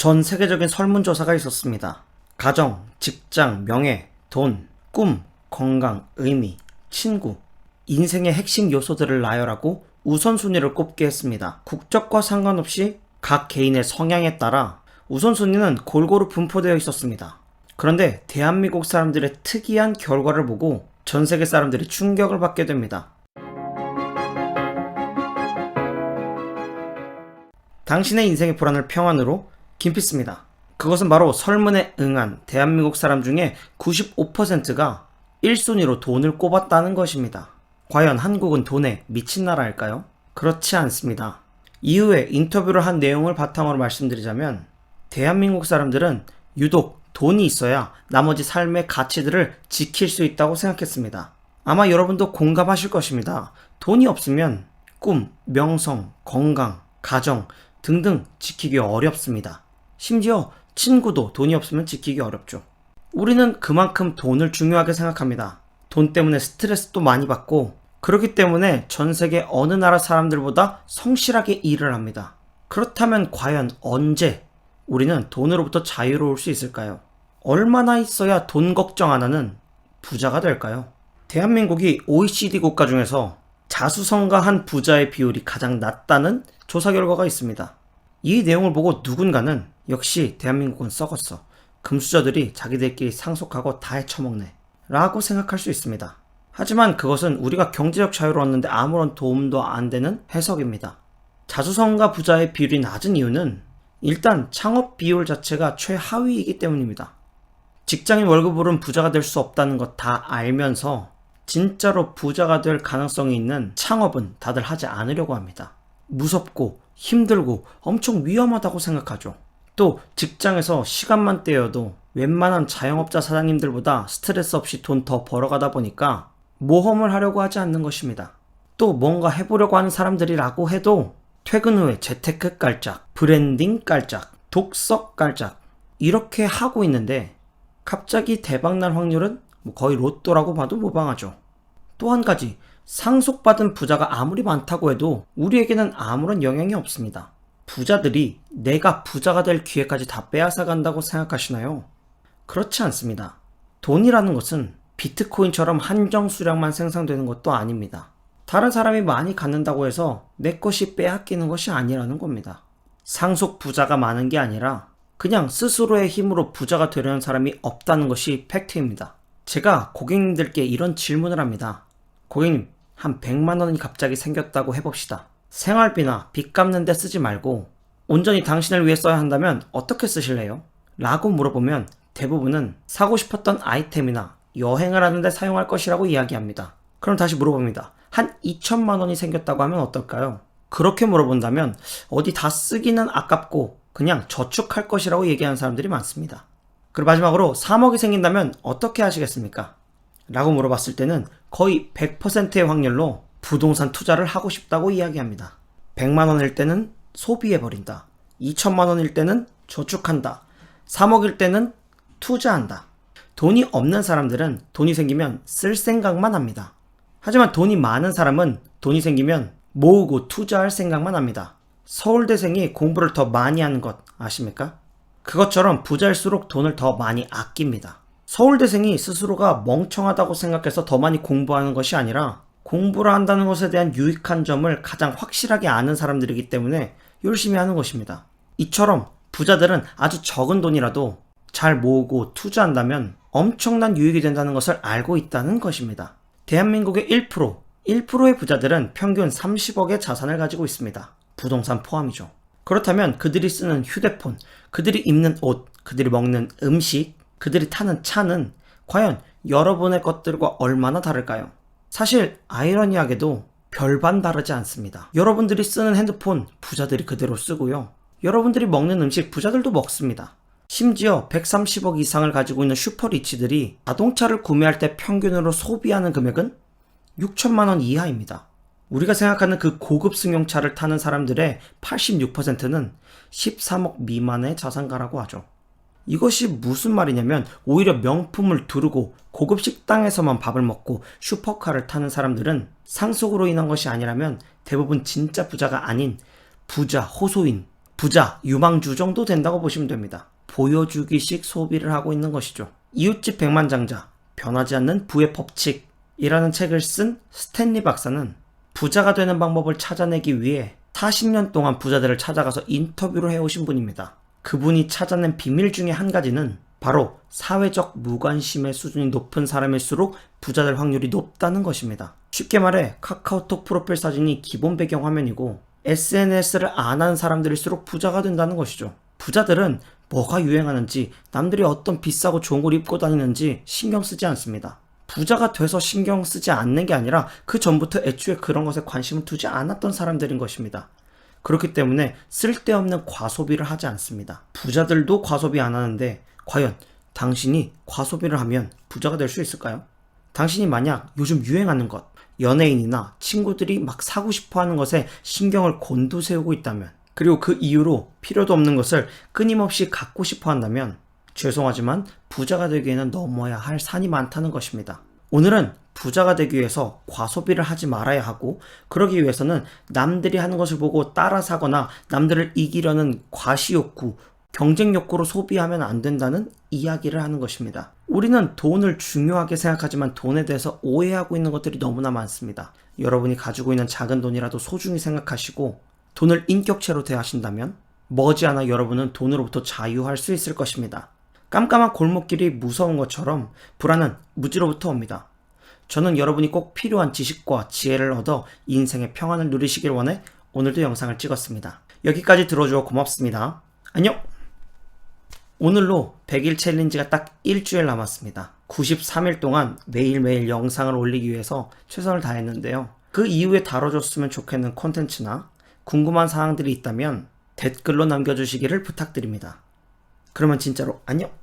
전 세계적인 설문조사가 있었습니다. 가정, 직장, 명예, 돈, 꿈, 건강, 의미, 친구, 인생의 핵심 요소들을 나열하고 우선순위를 꼽게 했습니다. 국적과 상관없이 각 개인의 성향에 따라 우선순위는 골고루 분포되어 있었습니다. 그런데 대한민국 사람들의 특이한 결과를 보고 전 세계 사람들이 충격을 받게 됩니다. 당신의 인생의 불안을 평안으로 김피스입니다. 그것은 바로 설문에 응한 대한민국 사람 중에 95%가 1순위로 돈을 꼽았다는 것입니다. 과연 한국은 돈에 미친 나라일까요? 그렇지 않습니다. 이후에 인터뷰를 한 내용을 바탕으로 말씀드리자면 대한민국 사람들은 유독 돈이 있어야 나머지 삶의 가치들을 지킬 수 있다고 생각했습니다. 아마 여러분도 공감하실 것입니다. 돈이 없으면 꿈, 명성, 건강, 가정 등등 지키기 어렵습니다. 심지어 친구도 돈이 없으면 지키기 어렵죠. 우리는 그만큼 돈을 중요하게 생각합니다. 돈 때문에 스트레스도 많이 받고 그렇기 때문에 전 세계 어느 나라 사람들보다 성실하게 일을 합니다. 그렇다면 과연 언제 우리는 돈으로부터 자유로울 수 있을까요? 얼마나 있어야 돈 걱정 안 하는 부자가 될까요? 대한민국이 OECD 국가 중에서 자수성가한 부자의 비율이 가장 낮다는 조사 결과가 있습니다. 이 내용을 보고 누군가는 역시 대한민국은 썩었어. 금수저들이 자기들끼리 상속하고 다 헤쳐먹네. 라고 생각할 수 있습니다. 하지만 그것은 우리가 경제적 자유를 얻는데 아무런 도움도 안 되는 해석입니다. 자수성가 부자의 비율이 낮은 이유는 일단 창업 비율 자체가 최하위이기 때문입니다. 직장인 월급으로는 부자가 될 수 없다는 것 다 알면서 진짜로 부자가 될 가능성이 있는 창업은 다들 하지 않으려고 합니다. 무섭고 힘들고 엄청 위험하다고 생각하죠. 또 직장에서 시간만 떼어도 웬만한 자영업자 사장님들보다 스트레스 없이 돈 더 벌어가다 보니까 모험을 하려고 하지 않는 것입니다. 또 뭔가 해보려고 하는 사람들이라고 해도 퇴근 후에 재테크 깔짝, 브랜딩 깔짝, 독서 깔짝 이렇게 하고 있는데 갑자기 대박날 확률은 뭐 거의 로또라고 봐도 무방하죠. 또 한 가지 상속받은 부자가 아무리 많다고 해도 우리에게는 아무런 영향이 없습니다. 부자들이 내가 부자가 될 기회까지 다 빼앗아 간다고 생각하시나요? 그렇지 않습니다. 돈이라는 것은 비트코인처럼 한정 수량만 생성되는 것도 아닙니다. 다른 사람이 많이 갖는다고 해서 내 것이 빼앗기는 것이 아니라는 겁니다. 상속 부자가 많은 게 아니라 그냥 스스로의 힘으로 부자가 되려는 사람이 없다는 것이 팩트입니다. 제가 고객님들께 이런 질문을 합니다. 고객님, 한 100만 원이 갑자기 생겼다고 해봅시다. 생활비나 빚 갚는 데 쓰지 말고 온전히 당신을 위해 써야 한다면 어떻게 쓰실래요? 라고 물어보면 대부분은 사고 싶었던 아이템이나 여행을 하는데 사용할 것이라고 이야기합니다. 그럼 다시 물어봅니다. 한 2천만 원이 생겼다고 하면 어떨까요? 그렇게 물어본다면 어디 다 쓰기는 아깝고 그냥 저축할 것이라고 얘기하는 사람들이 많습니다. 그리고 마지막으로 3억이 생긴다면 어떻게 하시겠습니까? 라고 물어봤을 때는 거의 100%의 확률로 부동산 투자를 하고 싶다고 이야기합니다. 100만 원일 때는 소비해버린다. 2천만 원일 때는 저축한다. 3억일 때는 투자한다. 돈이 없는 사람들은 돈이 생기면 쓸 생각만 합니다. 하지만 돈이 많은 사람은 돈이 생기면 모으고 투자할 생각만 합니다. 서울대생이 공부를 더 많이 하는 것 아십니까? 그것처럼 부자일수록 돈을 더 많이 아낍니다. 서울대생이 스스로가 멍청하다고 생각해서 더 많이 공부하는 것이 아니라 공부를 한다는 것에 대한 유익한 점을 가장 확실하게 아는 사람들이기 때문에 열심히 하는 것입니다. 이처럼 부자들은 아주 적은 돈이라도 잘 모으고 투자한다면 엄청난 유익이 된다는 것을 알고 있다는 것입니다. 대한민국의 1%, 1%의 부자들은 평균 30억의 자산을 가지고 있습니다. 부동산 포함이죠. 그렇다면 그들이 쓰는 휴대폰, 그들이 입는 옷, 그들이 먹는 음식, 그들이 타는 차는 과연 여러분의 것들과 얼마나 다를까요? 사실 아이러니하게도 별반 다르지 않습니다. 여러분들이 쓰는 핸드폰 부자들이 그대로 쓰고요. 여러분들이 먹는 음식 부자들도 먹습니다. 심지어 130억 이상을 가지고 있는 슈퍼리치들이 자동차를 구매할 때 평균으로 소비하는 금액은 6천만 원 이하입니다. 우리가 생각하는 그 고급 승용차를 타는 사람들의 86%는 13억 미만의 자산가라고 하죠. 이것이 무슨 말이냐면 오히려 명품을 두르고 고급 식당에서만 밥을 먹고 슈퍼카를 타는 사람들은 상속으로 인한 것이 아니라면 대부분 진짜 부자가 아닌 부자, 호소인, 부자, 유망주 정도 된다고 보시면 됩니다. 보여주기식 소비를 하고 있는 것이죠. 이웃집 백만장자, 변하지 않는 부의 법칙이라는 책을 쓴 스탠리 박사는 부자가 되는 방법을 찾아내기 위해 40년 동안 부자들을 찾아가서 인터뷰를 해오신 분입니다. 그분이 찾아낸 비밀 중에 한 가지는 바로 사회적 무관심의 수준이 높은 사람일수록 부자 될 확률이 높다는 것입니다. 쉽게 말해 카카오톡 프로필 사진이 기본 배경 화면이고 SNS를 안 하는 사람들일수록 부자가 된다는 것이죠. 부자들은 뭐가 유행하는지 남들이 어떤 비싸고 좋은 걸 입고 다니는지 신경 쓰지 않습니다. 부자가 돼서 신경 쓰지 않는 게 아니라 그 전부터 애초에 그런 것에 관심을 두지 않았던 사람들인 것입니다. 그렇기 때문에 쓸데없는 과소비를 하지 않습니다. 부자들도 과소비 안 하는데 과연 당신이 과소비를 하면 부자가 될 수 있을까요? 당신이 만약 요즘 유행하는 것, 연예인이나 친구들이 막 사고 싶어 하는 것에 신경을 곤두세우고 있다면, 그리고 그 이유로 필요도 없는 것을 끊임없이 갖고 싶어 한다면, 죄송하지만 부자가 되기에는 넘어야 할 산이 많다는 것입니다. 오늘은 부자가 되기 위해서 과소비를 하지 말아야 하고, 그러기 위해서는 남들이 하는 것을 보고 따라 사거나 남들을 이기려는 과시욕구, 경쟁 욕구로 소비하면 안 된다는 이야기를 하는 것입니다. 우리는 돈을 중요하게 생각하지만 돈에 대해서 오해하고 있는 것들이 너무나 많습니다. 여러분이 가지고 있는 작은 돈이라도 소중히 생각하시고 돈을 인격체로 대하신다면 머지않아 여러분은 돈으로부터 자유할 수 있을 것입니다. 깜깜한 골목길이 무서운 것처럼 불안은 무지로부터 옵니다. 저는 여러분이 꼭 필요한 지식과 지혜를 얻어 인생의 평안을 누리시길 원해 오늘도 영상을 찍었습니다. 여기까지 들어주어 고맙습니다. 안녕! 오늘로 100일 챌린지가 딱 일주일 남았습니다. 93일 동안 매일매일 영상을 올리기 위해서 최선을 다했는데요. 그 이후에 다뤄줬으면 좋겠는 콘텐츠나 궁금한 사항들이 있다면 댓글로 남겨주시기를 부탁드립니다. 그러면 진짜로 안녕!